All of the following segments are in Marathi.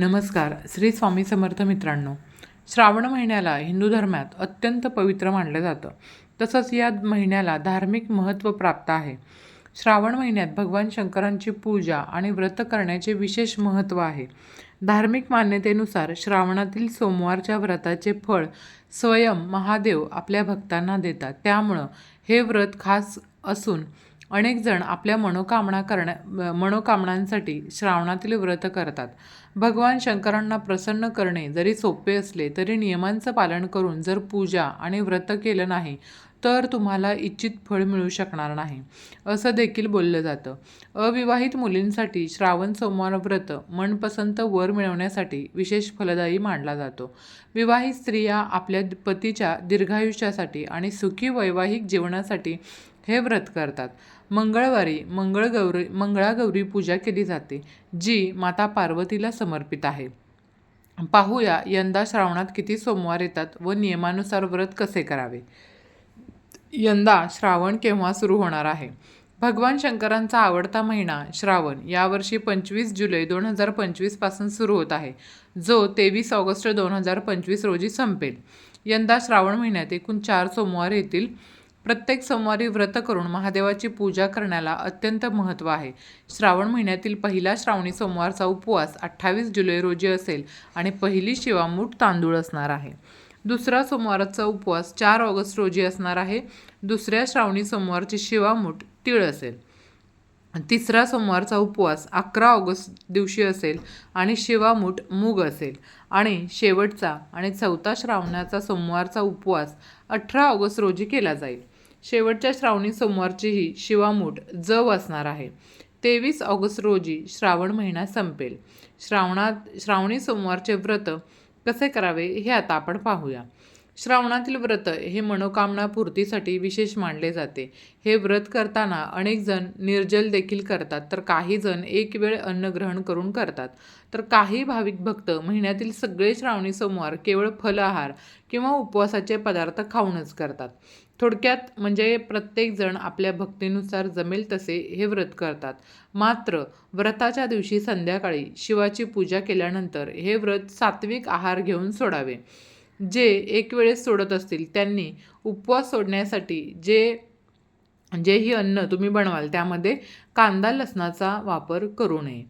नमस्कार. श्री स्वामी समर्थ मित्रांनो श्रावण महिन्याला हिंदू धर्मात अत्यंत पवित्र मानलं जातं. तसंच या महिन्याला धार्मिक महत्त्व प्राप्त आहे. श्रावण महिन्यात भगवान शंकरांची पूजा आणि व्रत करण्याचे विशेष महत्त्व आहे. धार्मिक मान्यतेनुसार श्रावणातील सोमवारच्या व्रताचे फळ स्वयं महादेव आपल्या भक्तांना देतात. त्यामुळं हे व्रत खास असून अनेक जण आपल्या मनोकामना करण्या मनोकामनांसाठी श्रावणातील व्रत करतात. भगवान शंकरांना प्रसन्न करणे जरी सोपे असले तरी नियमांचं पालन करून जर पूजा आणि व्रत केलं नाही तर तुम्हाला इच्छित फळ मिळू शकणार नाही. असं देखील बोललं जातं. अविवाहित मुलींसाठी श्रावण सोमवार व्रत मनपसंत वर मिळवण्यासाठी विशेष फलदायी मानला जातो. विवाहित स्त्रिया आपल्या पतीच्या दीर्घायुष्यासाठी आणि सुखी वैवाहिक जीवनासाठी हे व्रत करतात. मंगळवारी मंगळगौरी मंगळागौरी पूजा केली जाते जी माता पार्वतीला समर्पित आहे. पाहूया यंदा श्रावणात किती सोमवार येतात व नियमानुसार व्रत कसे करावे? यंदा श्रावण केव्हा सुरू होणार आहे? भगवान शंकरांचा आवडता महिना श्रावण यावर्षी पंचवीस जुलै दोन हजार पंचवीसपासून सुरू होत आहे जो तेवीस ऑगस्ट दोन हजार पंचवीस रोजी संपेल. यंदा श्रावण महिन्यात एकूण चार सोमवार येतील. प्रत्येक सोमवारी व्रत करून महादेवाची पूजा करण्याला अत्यंत महत्त्व आहे. श्रावण महिन्यातील पहिला श्रावणी सोमवारचा उपवास अठ्ठावीस जुलै रोजी असेल आणि पहिली शिवामूठ तांदूळ असणार आहे. दुसरा सोमवारचा उपवास चार ऑगस्ट रोजी असणार आहे. दुसऱ्या श्रावणी सोमवारची शिवामूठ तीळ असेल. तिसरा सोमवारचा उपवास अकरा ऑगस्ट दिवशी असेल आणि शिवामूठ मूग असेल. आणि शेवटचा आणि चौथा श्रावणाचा सोमवारचा उपवास अठरा ऑगस्ट रोजी केला जाईल. शेवटच्या श्रावणी सोमवारचीही शिवामूठ जव असणार आहे. तेवीस ऑगस्ट रोजी श्रावण महिना संपेल. श्रावणात श्रावणी सोमवारचे व्रत कसे करावे हे आता आपण पाहूया. श्रावणातील व्रत हे मनोकामना पूर्तीसाठी विशेष मानले जाते. हे व्रत करताना अनेक जण निर्जल देखील करतात तर काही जण एक वेळ अन्न ग्रहण करून करतात. तर काही भाविक भक्त महिन्यातील सगळे श्रावणी सोमवार केवळ फलाहार किंवा उपवासाचे पदार्थ खाऊनच करतात. थोडक्यात म्हणजे प्रत्येकजण आपल्या भक्तीनुसार जमेल तसे हे व्रत करतात. मात्र व्रताच्या दिवशी संध्याकाळी शिवाची पूजा केल्यानंतर हे व्रत सात्विक आहार घेऊन सोडावे. जे एक वेळेस सोडत असतील त्यांनी उपवास सोडण्यासाठी जे जेही अन्न तुम्ही बनवाल त्यामध्ये कांदा लसणाचा वापर करू नये.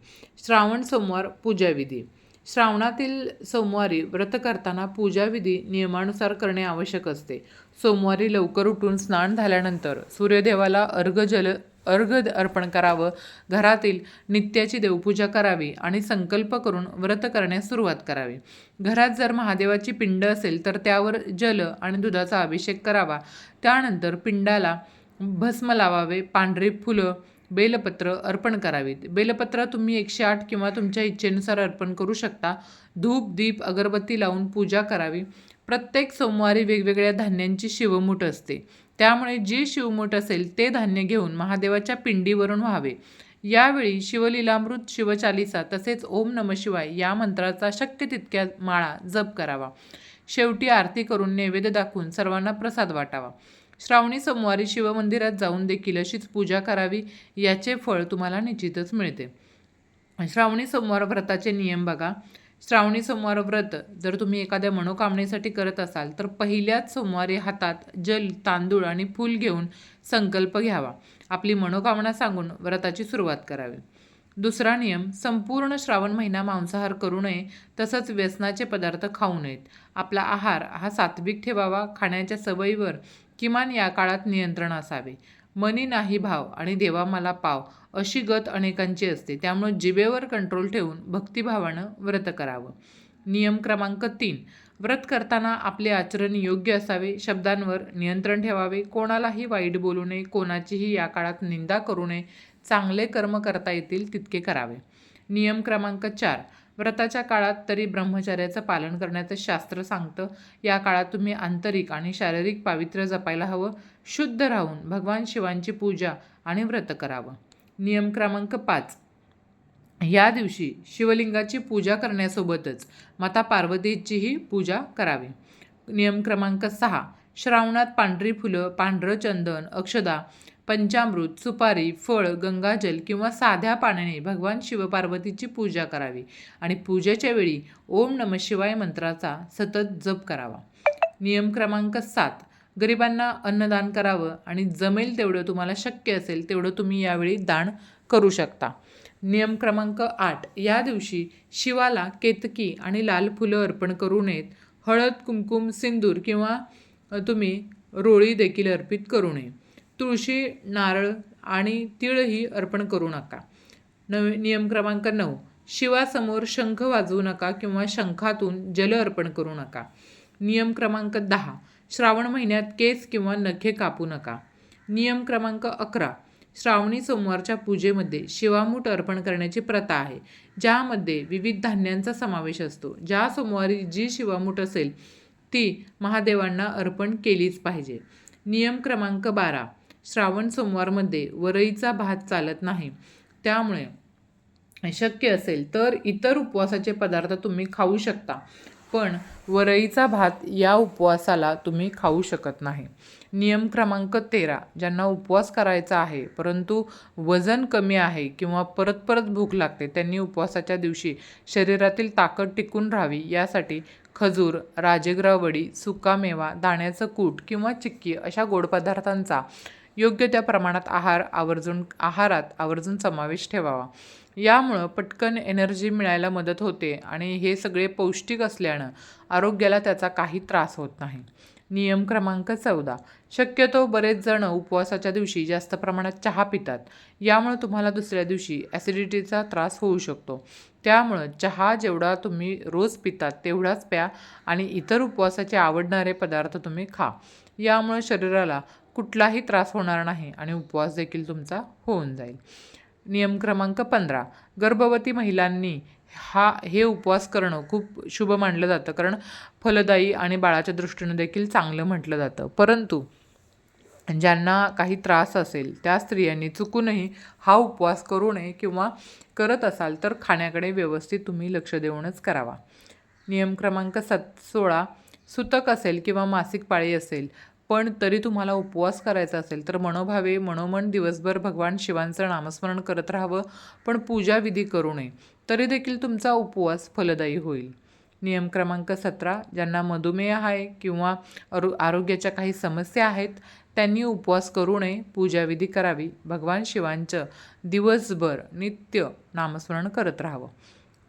श्रावण सोमवार पूजाविधी श्रावणातील सोमवारी व्रत करताना पूजाविधी नियमानुसार करणे आवश्यक असते. सोमवारी लवकर उठून स्नान झाल्यानंतर सूर्यदेवाला अर्घ जल अर्घ अर्पण करावं घरातील नित्याची देवपूजा करावी आणि संकल्प करून व्रत करण्यास सुरुवात करावी. घरात जर महादेवाची पिंड असेल तर त्यावर जल आणि दुधाचा अभिषेक करावा. त्यानंतर पिंडाला भस्म लावावे पांढरी फुलं बेलपत्र अर्पण करावीत. बेलपत्र तुम्ही एकशे आठ किंवा तुमच्या इच्छेनुसार अर्पण करू शकता. धूप दीप अगरबत्ती लावून पूजा करावी. प्रत्येक सोमवारी वेगवेगळ्या धान्यांची शिवमूठ असते. त्यामुळे जी शिवमूठ असेल ते धान्य घेऊन महादेवाच्या पिंडीवरून व्हावे. यावेळी शिवलीलामृत शिवचालिसा तसेच ओम नम शिवाय या मंत्राचा शक्य तितक्या माळा जप करावा. शेवटी आरती करून नैवेद्य दाखवून सर्वांना प्रसाद वाटावा. श्रावणी सोमवारी शिवमंदिरात जाऊन देखील अशीच पूजा करावी याचे फळ तुम्हाला निश्चितच मिळते. श्रावणी सोमवार व्रताचे नियम बघा. श्रावणी सोमवार व्रत जर तुम्ही एखाद्या मनोकामनेसाठी करत असाल तर पहिल्याच सोमवारी हातात जल तांदूळ आणि फूल घेऊन संकल्प घ्यावा. आपली मनोकामना सांगून व्रताची सुरुवात करावी. दुसरा नियम संपूर्ण श्रावण महिना मांसाहार करू नये तसंच व्यसनाचे पदार्थ खाऊ नयेत. आपला आहार हा सात्विक ठेवावा खाण्याच्या सवयीवर किमान या काळात नियंत्रण असावे. मनी नाही भाव आणि देवा मला पाव अशी गत अनेकांची असते. त्यामुळे जिभेवर कंट्रोल ठेवून भक्तिभावानं व्रत करावं. नियम क्रमांक तीन. व्रत करताना आपले आचरण योग्य असावे शब्दांवर नियंत्रण ठेवावे कोणालाही वाईट बोलू नये कोणाचीही या काळात निंदा करू नये चांगले कर्म करता येतील तितके करावे. नियम क्रमांक चार. व्रताच्या काळात तरी ब्रह्मचर्याचं पालन करण्याचं शास्त्र सांगतं या काळात तुम्ही आंतरिक आणि शारीरिक पावित्र्य जपायला हवं शुद्ध राहून भगवान शिवांची पूजा आणि व्रत करावं. नियम क्रमांक पाच. या दिवशी शिवलिंगाची पूजा करण्यासोबतच माता पार्वतीचीही पूजा करावी. नियम क्रमांक सहा. श्रावणात पांढरी फुलं पांढरं चंदन अक्षदा पंचामृत सुपारी फळ गंगाजल किंवा साध्या पाण्याने भगवान शिवपार्वतीची पूजा करावी आणि पूजेच्या वेळी ओम नम शिवाय मंत्राचा सतत जप करावा. नियम क्रमांक सात. गरिबांना अन्नदान करावं आणि जमेल तेवढं तुम्हाला शक्य असेल तेवढं तुम्ही यावेळी दान करू शकता. नियम क्रमांक आठ. या दिवशी शिवाला केतकी आणि लाल फुलं अर्पण करू नयेत. हळद कुमकुम सिंदूर किंवा तुम्ही रोळी देखील अर्पित करू नये. तुळशी नारळ आणि तिळही अर्पण करू नका. नवे नियम क्रमांक नऊ. शिवासमोर शंख वाजवू नका किंवा शंखातून जल अर्पण करू नका. नियम क्रमांक दहा. श्रावण महिन्यात केस किंवा नखे कापू नका. नियम क्रमांक अकरा. श्रावणी सोमवारच्या पूजेमध्ये शिवामूठ अर्पण करण्याची प्रथा आहे ज्यामध्ये विविध धान्यांचा समावेश असतो. ज्या सोमवारी जी शिवामूठ असेल ती महादेवांना अर्पण केलीच पाहिजे. नियम क्रमांक बारा. श्रावण सोमवारमध्ये वरईचा भात चालत नाही. त्यामुळे शक्य असेल तर इतर उपवासाचे पदार्थ तुम्ही खाऊ शकता. पण वरईचा भात या उपवासाला तुम्ही खाऊ शकत नाही. नियम क्रमांक तेरा ज्यांना उपवास करायचा आहे परंतु वजन कमी आहे किंवा परत परत भूक लागते त्यांनी उपवासाच्या दिवशी शरीरातील ताकद टिकून राहावी. यासाठी खजूर राजगरावडी सुकामेवा दाण्याचं कूट किंवा चिक्की अशा गोड पदार्थांचा योग्य त्या प्रमाणात आहार आवर्जून आहारात आवर्जून समावेश ठेवावा. यामुळं पटकन एनर्जी मिळायला मदत होते आणि हे सगळे पौष्टिक असल्यानं आरोग्याला त्याचा काही त्रास होत नाही. नियम क्रमांक चौदा. शक्यतो बरेच जण उपवासाच्या दिवशी जास्त प्रमाणात चहा पितात. यामुळे तुम्हाला दुसऱ्या दिवशी ॲसिडिटीचा त्रास होऊ शकतो. त्यामुळं चहा जेवढा तुम्ही रोज पितात तेवढाच प्या आणि इतर उपवासाचे आवडणारे पदार्थ तुम्ही खा. यामुळे शरीराला कुठलाही त्रास होणार नाही आणि उपवास देखील तुमचा होऊन जाईल. नियम क्रमांक पंधरा. गर्भवती महिलांनी हा हे उपवास करणं खूप शुभ मानलं जातं. कारण फलदायी आणि बाळाच्या दृष्टीनं देखील चांगलं म्हटलं जातं. परंतु ज्यांना काही त्रास असेल त्या स्त्रियांनी चुकूनही हा उपवास करू नये किंवा करत असाल तर खाण्याकडे व्यवस्थित तुम्ही लक्ष देऊनच करावा. नियम क्रमांक सत सोळा. सुतक असेल किंवा मासिक पाळी असेल पण तरी तुम्हाला उपवास करायचा असेल तर मनोभावे मनोमन दिवसभर भगवान शिवांचं नामस्मरण करत राहावं पण पूजाविधी करू नये. तरी देखील तुमचा उपवास फलदायी होईल. नियम क्रमांक सतरा ज्यांना मधुमेह आहे किंवा अरु आरोग्याच्या काही समस्या आहेत त्यांनी उपवास करू नये पूजाविधी करावी. भगवान शिवांचं दिवसभर नित्य नामस्मरण करत राहावं.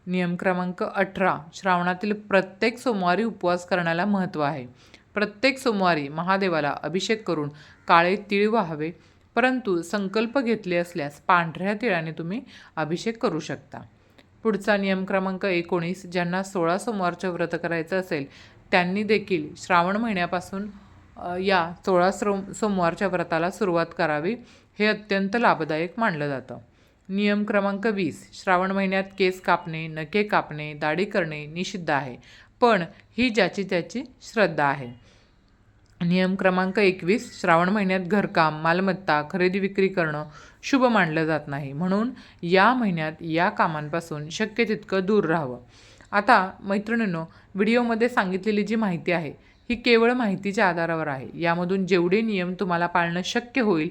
नियम क्रमांक अठरा श्रावणातील प्रत्येक सोमवारी उपवास करण्याला महत्त्व आहे. प्रत्येक सोमवारी महादेवाला अभिषेक करून काळे तीळ व्हावे परंतु संकल्प घेतले असल्यास पांढऱ्या तिळाने तुम्ही अभिषेक करू शकता. पुढचा नियम क्रमांक एकोणीस ज्यांना सोळा सोमवारचं व्रत करायचं असेल त्यांनी देखील श्रावण महिन्यापासून या सोळा श्रो सोमवारच्या व्रताला सुरुवात करावी हे अत्यंत लाभदायक मानलं जातं. नियम क्रमांक वीस श्रावण महिन्यात केस कापणे नखे कापणे दाढी करणे निषिद्ध आहे. पण ही ज्याची त्याची श्रद्धा आहे. नियम क्रमांक एकवीस श्रावण महिन्यात घरकाम मालमत्ता खरेदी विक्री करणं शुभ मानलं जात नाही. म्हणून या महिन्यात या कामांपासून शक्य तितकं दूर राहावं. आता मैत्रिणींनो व्हिडिओमध्ये सांगितलेली जी माहिती आहे ही केवळ माहितीच्या आधारावर आहे. यामधून जेवढे नियम तुम्हाला पाळणं शक्य होईल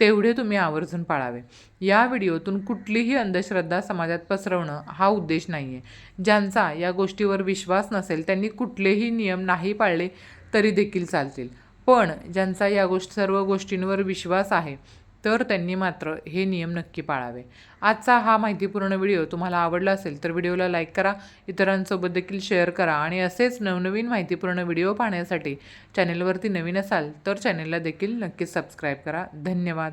तेवढे तुम्ही आवर्जून पाळावे. या व्हिडिओतून कुठलीही अंधश्रद्धा समाजात पसरवणं हा उद्देश नाही आहे ज्यांचा या गोष्टीवर विश्वास नसेल त्यांनी कुठलेही नियम नाही पाळले तरी देखील चालतील. पण ज्यांचा या गोष्ट सर्व गोष्टींवर विश्वास आहे तर त्यांनी मात्र हे नियम नक्की पाळावे. आजचा हा माहितीपूर्ण व्हिडिओ तुम्हाला आवडला असेल तर व्हिडिओला लाईक करा इतरांसोबत देखील शेअर करा आणि असेच नवनवीन माहितीपूर्ण व्हिडिओ पाहण्यासाठी चॅनेलवरती नवीन असाल तर चॅनेलला देखील नक्कीच सबस्क्राईब करा. धन्यवाद.